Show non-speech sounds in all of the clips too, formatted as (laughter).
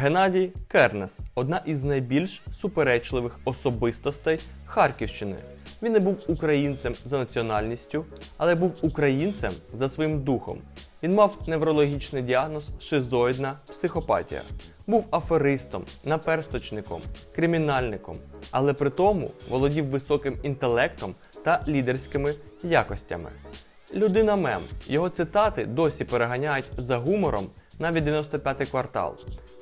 Геннадій Кернес одна із найбільш суперечливих особистостей Харківщини. Він не був українцем за національністю, але був українцем за своїм духом. Він мав неврологічний діагноз шизоїдна психопатія. Був аферистом, наперсточником, кримінальником, але при тому володів високим інтелектом та лідерськими якостями. Людина мем. Його цитати досі переганяють за гумором навіть 95-й квартал.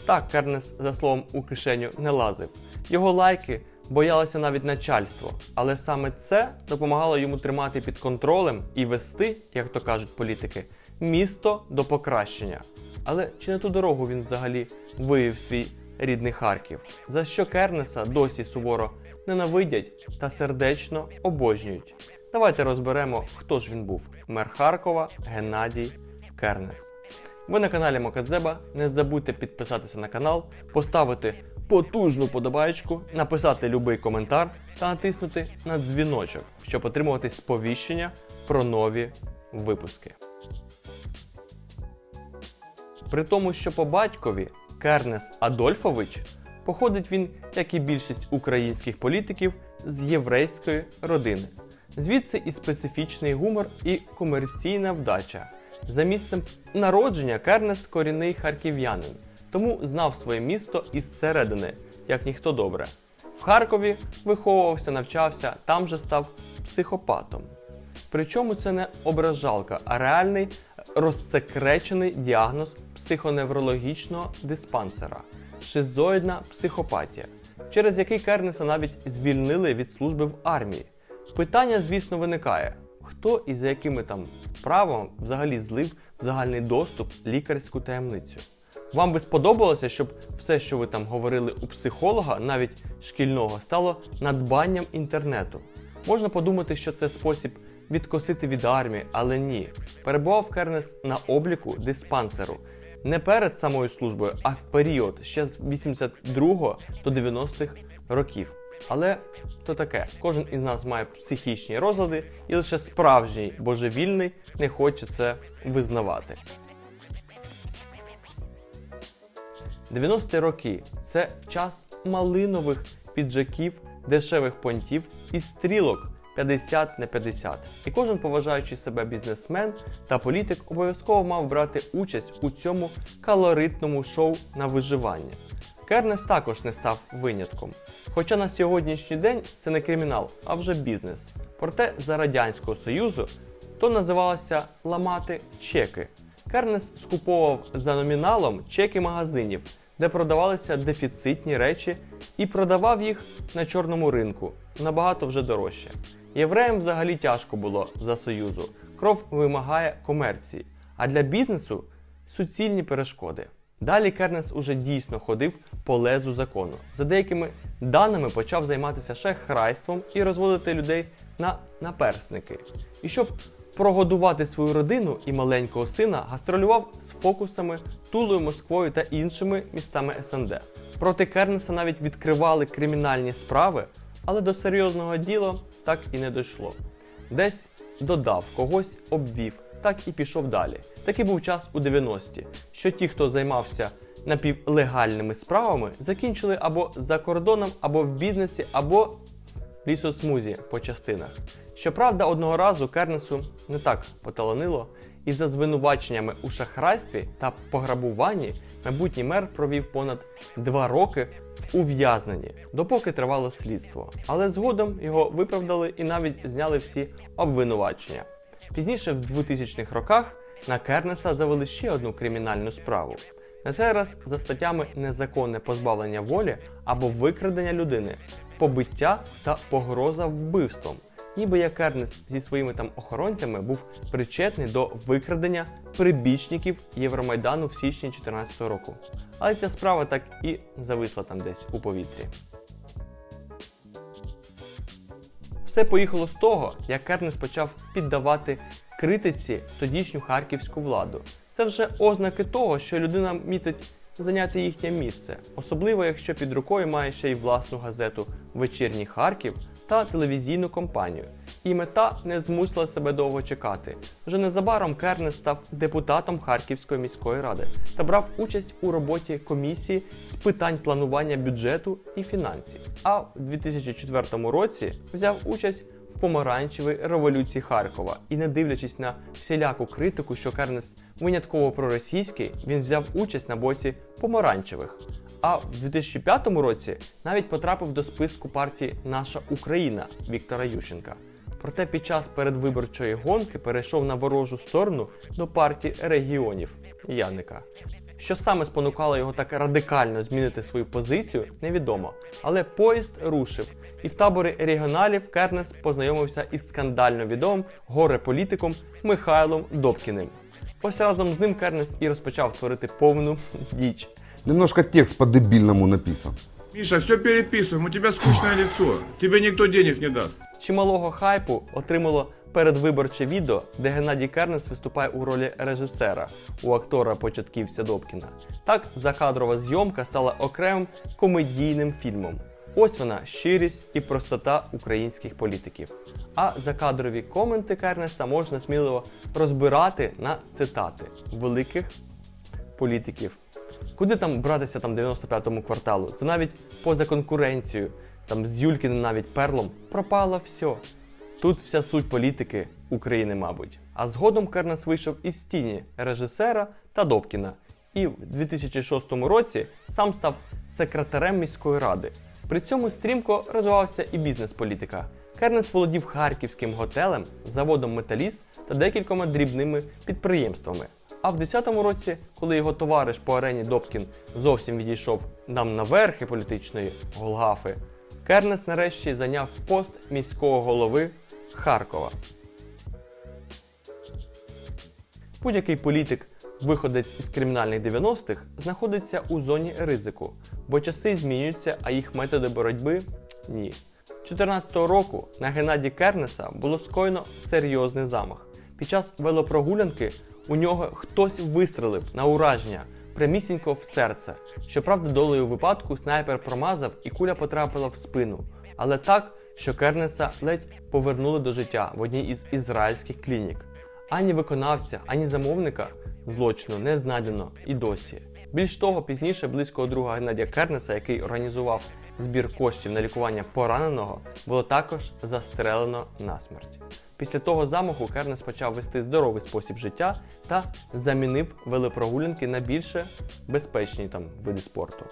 Так Кернес за словом у кишеню не лазив. Його лайки боялося навіть начальство, але саме це допомагало йому тримати під контролем і вести, як то кажуть політики, місто до покращення. Але чи не ту дорогу він взагалі виявив свій рідний Харків? За що Кернеса досі суворо ненавидять та сердечно обожнюють? Давайте розберемо, хто ж він був: мер Харкова Геннадій Кернес. Ви на каналі Мокадзеба. Не забудьте підписатися на канал, поставити потужну подобаєчку, написати любий коментар та натиснути на дзвіночок, щоб отримувати сповіщення про нові випуски. При тому, що по батькові Кернес Адольфович походить він, як і більшість українських політиків, з єврейської родини. Звідси і специфічний гумор, і комерційна вдача. За місцем народження Кернес корінний харків'янин, тому знав своє місто із середини, як ніхто добре. В Харкові виховувався, навчався, там же став психопатом. Причому це не ображалка, а реальний розсекречений діагноз психоневрологічного диспансера шизоїдна психопатія, через який Кернеса навіть звільнили від служби в армії. Питання, звісно, виникає: хто і за якими там правом взагалі злив в загальний доступ лікарську таємницю? Вам би сподобалося, щоб все, що ви там говорили у психолога, навіть шкільного, стало надбанням інтернету. Можна подумати, що це спосіб відкосити від армії, але ні. Перебував Кернес на обліку диспансеру не перед самою службою, а в період ще з 82 до 90-х років. Але то таке, кожен із нас має психічні розлади, і лише справжній божевільний не хоче це визнавати. 90-ті роки це час малинових піджаків, дешевих понтів і стрілок 50 на 50. І кожен поважаючий себе бізнесмен та політик обов'язково мав брати участь у цьому калоритному шоу на виживання. Кернес також не став винятком. Хоча на сьогоднішній день це не кримінал, а вже бізнес. Проте за Радянського Союзу то називалося ламати чеки. Кернес скуповував за номіналом чеки магазинів, де продавалися дефіцитні речі, і продавав їх на чорному ринку набагато вже дорожче. Євреям взагалі тяжко було за союзу. Кров вимагає комерції, а для бізнесу суцільні перешкоди. Далі Кернес уже дійсно ходив по лезу закону. За деякими даними почав займатися шахрайством і розводити людей на наперсники. І щоб прогодувати свою родину і маленького сина, гастролював з фокусами Тулою, Москвою та іншими містами СНД. Проти Кернеса навіть відкривали кримінальні справи, але до серйозного діла так і не дійшло. Десь додав, когось обвів, так і пішов далі. Такий був час у 90-ті, що ті, хто займався напівлегальними справами, закінчили або за кордоном, або в бізнесі, або лісосмузі по частинах. Щоправда, одного разу Кернесу не так поталанило, і за звинуваченнями у шахрайстві та пограбуванні майбутній мер провів понад два роки в ув'язненні, допоки тривало слідство. Але згодом його виправдали і навіть зняли всі обвинувачення. Пізніше, в 2000-х роках, на Кернеса завели ще одну кримінальну справу. На цей раз за статтями незаконне позбавлення волі або викрадення людини, побиття та погроза вбивством. Ніби як Кернес зі своїми там охоронцями був причетний до викрадення прибічників Євромайдану в січні 2014 року. Але ця справа так і зависла там десь у повітрі. Все поїхало з того, як Кернес почав піддавати критиці тодішню харківську владу. Це вже ознаки того, що людина мітить зайняти їхнє місце, особливо якщо під рукою має ще й власну газету Вечірній Харків та телевізійну компанію. І мета не змусила себе довго чекати. Вже незабаром Кернес став депутатом Харківської міської ради та брав участь у роботі комісії з питань планування бюджету і фінансів. А в 2004 році взяв участь в помаранчевій революції Харкова. І не дивлячись на всіляку критику, що Кернес винятково проросійський, він взяв участь на боці помаранчевих. А в 2005 році навіть потрапив до списку партії Наша Україна Віктора Ющенка. Проте під час передвиборчої гонки перейшов на ворожу сторону до партії регіонів Яника. Що саме спонукало його так радикально змінити свою позицію, невідомо. Але поїзд рушив, і в таборі регіоналів Кернес познайомився із скандально відомим горе-політиком Михайлом Добкіним. Ось разом з ним Кернес і розпочав творити повну (laughs) діч. Немножко текст по-дебильному написан. Миша, все переписываем, у тебя скучное лицо. Тебе никто денег не даст. Чималого хайпу отримало передвиборче відео, де Геннадій Кернес виступає у ролі режисера у актора початківця Добкіна. Так, закадрова зйомка стала окремим комедійним фільмом. Ось вона щирість і простота українських політиків. А закадрові коменти Кернеса можна сміливо розбирати на цитати великих політиків. Куди там братися там 95-му кварталу? Це навіть поза конкуренцією, там з Юлькіним навіть перлом пропало все. Тут вся суть політики України, мабуть. А згодом Кернес вийшов із тіні режисера та Добкіна. І в 2006 році сам став секретарем міської ради. При цьому стрімко розвивався і бізнес-політика. Кернес володів харківським готелем, заводом Металіст та декількома дрібними підприємствами. А в 10-му році, коли його товариш по арені Добкін зовсім відійшов нам на верхи політичної Голгафи, Кернес нарешті зайняв пост міського голови Харкова. Будь-який політик, виходець із кримінальних 90-х, знаходиться у зоні ризику, бо часи змінюються, а їх методи боротьби ні. 2014 року на Геннадія Кернеса було скоєно серйозний замах. Під час велопрогулянки у нього хтось вистрелив на ураження прямісінько в серце. Щоправда, долею випадку снайпер промазав і куля потрапила в спину. Але так, що Кернеса ледь повернули до життя в одній із ізраїльських клінік. Ані виконавця, ані замовника злочину не знайдено і досі. Більш того, пізніше близького друга Геннадія Кернеса, який організував збір коштів на лікування пораненого, було також застрелено насмерть. Після того замаху Кернес почав вести здоровий спосіб життя та замінив велопрогулянки на більше безпечні там види спорту.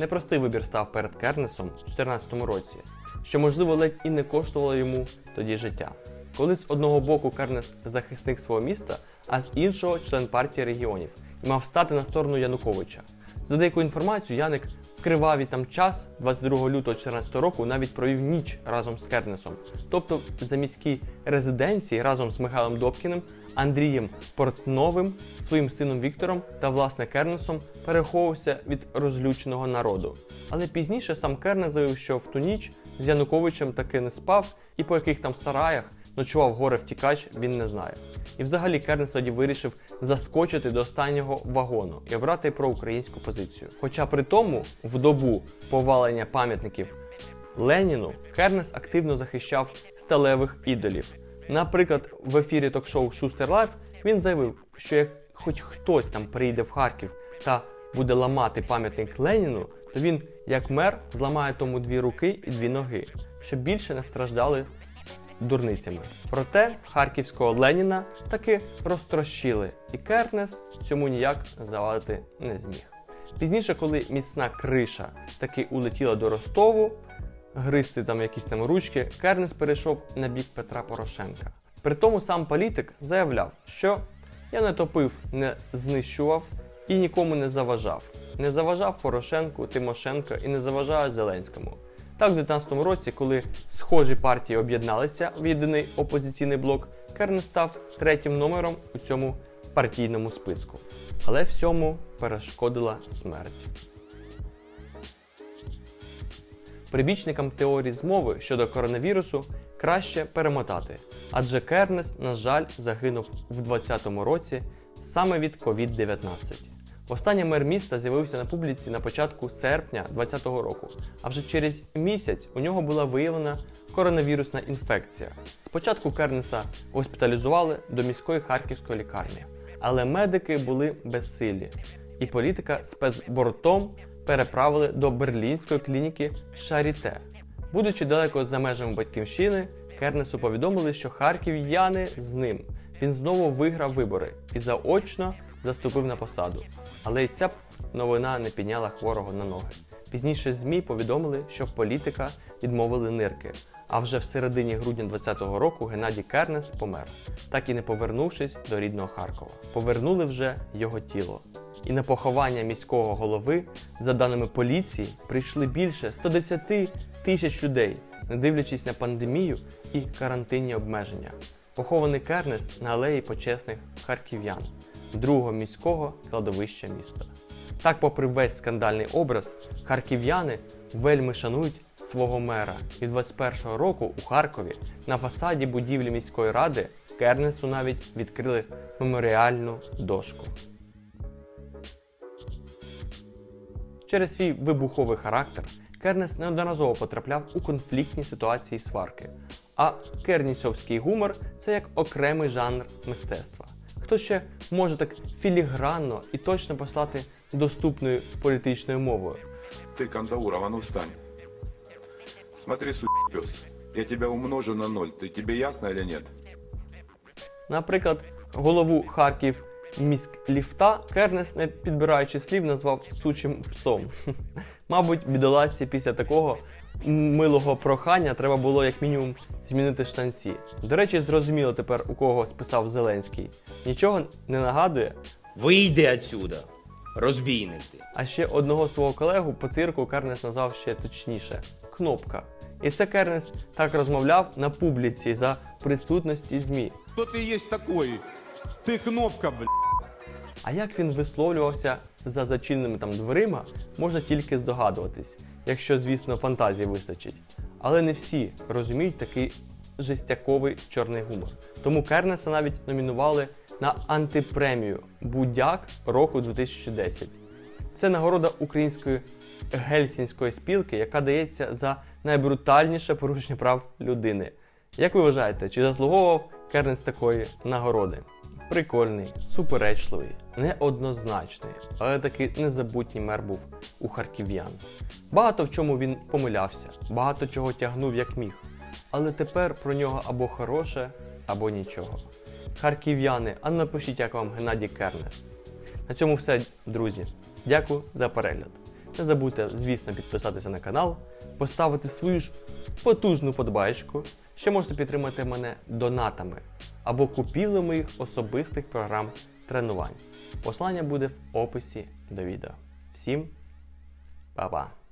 Непростий вибір став перед Кернесом у 2014 році, що можливо ледь і не коштувало йому тоді життя. Коли з одного боку Кернес захисник свого міста, а з іншого член партії регіонів і мав стати на сторону Януковича. За деяку інформацію, Яник в кривавий там час 22 лютого 2014 року навіть провів ніч разом з Кернесом. Тобто за міській резиденції разом з Михайлом Добкіним, Андрієм Портновим, своїм сином Віктором та власне Кернесом переховувався від розлюченого народу. Але пізніше сам Кернес заявив, що в ту ніч з Януковичем таки не спав і по яких там сараях ночував горе втікач, він не знає. І взагалі Кернес тоді вирішив заскочити до останнього вагону і обрати проукраїнську позицію. Хоча при тому, в добу повалення пам'ятників Леніну, Кернес активно захищав сталевих ідолів. Наприклад, в ефірі ток-шоу Шустер Лайф він заявив, що як хоч хтось там приїде в Харків та буде ламати пам'ятник Леніну, то він, як мер, зламає тому дві руки і дві ноги, щоб більше не страждали дурницями. Проте харківського Леніна таки розтрощили, і Кернес цьому ніяк завадити не зміг. Пізніше, коли міцна криша таки улетіла до Ростову, гристи там якісь там ручки, Кернес перейшов на бік Петра Порошенка. При тому сам політик заявляв, що я не топив, не знищував і нікому не заважав. Не заважав Порошенку, Тимошенко і не заважаю Зеленському. Так, в 2019 році, коли схожі партії об'єдналися в єдиний опозиційний блок, Кернес став третім номером у цьому партійному списку. Але всьому перешкодила смерть. Прибічникам теорії змови щодо коронавірусу краще перемотати, адже Кернес, на жаль, загинув в 2020 році саме від COVID-19. Востаннє мер міста з'явився на публіці на початку серпня 2020 року, а вже через місяць у нього була виявлена коронавірусна інфекція. Спочатку Кернеса госпіталізували до міської харківської лікарні, але медики були безсилі, і політика спецбортом переправили до берлінської клініки Шаріте. Будучи далеко за межами батьківщини, Кернесу повідомили, що харків'яни з ним. Він знову виграв вибори і заочно заступив на посаду. Але й ця новина не підняла хворого на ноги. Пізніше ЗМІ повідомили, що політика відмовили нирки. А вже в середині грудня 2020 року Геннадій Кернес помер, так і не повернувшись до рідного Харкова. Повернули вже його тіло. І на поховання міського голови, за даними поліції, прийшли більше 110 тисяч людей, не дивлячись на пандемію і карантинні обмеження. Похований Кернес на алеї почесних харків'ян, другого міського кладовища міста. Так, попри весь скандальний образ, харків'яни вельми шанують свого мера. І 21-го року у Харкові на фасаді будівлі міської ради Кернесу навіть відкрили меморіальну дошку. Через свій вибуховий характер Кернес неодноразово потрапляв у конфліктні ситуації сварки. А кернісовський гумор це як окремий жанр мистецтва. Хто ще може так філігранно і точно послати доступною політичною мовою? Ты, Кандауров, а ну встань. Смотри, су пес. Я тебя умножу на ноль. Ты тебе ясно или нет? Наприклад, голову Харків міськліфта Кернес, не підбираючи слів, назвав сучим псом. (laughs) Мабуть, бідоласі після такого милого прохання треба було як мінімум змінити штанці. До речі, зрозуміло тепер, у кого списав Зеленський. Нічого не нагадує. Вийди отсюда, розбійник ти. А ще одного свого колегу по цирку Кернес назвав ще точніше кнопка. І це Кернес так розмовляв на публіці за присутності ЗМІ. Кто ты есть такой? Ты кнопка, блядь. А як він висловлювався за зачиненими там дверима, можна тільки здогадуватись, якщо, звісно, фантазії вистачить. Але не всі розуміють такий жестяковий чорний гумор. Тому Кернеса навіть номінували на антипремію Будяк року 2010. Це нагорода української гельсінської спілки, яка дається за найбрутальніше порушення прав людини. Як ви вважаєте, чи заслуговував Кернес такої нагороди? Прикольний, суперечливий, неоднозначний, але таки незабутній мер був у харків'ян. Багато в чому він помилявся, багато чого тягнув як міг. Але тепер про нього або хороше, або нічого. Харків'яни, а напишіть, як вам Геннадій Кернес. На цьому все, друзі. Дякую за перегляд. Не забудьте, звісно, підписатися на канал, поставити свою ж потужну подбаєчку. Ще можете підтримати мене донатами або купівлею моїх особистих програм тренувань. Послання буде в описі до відео. Всім па-па!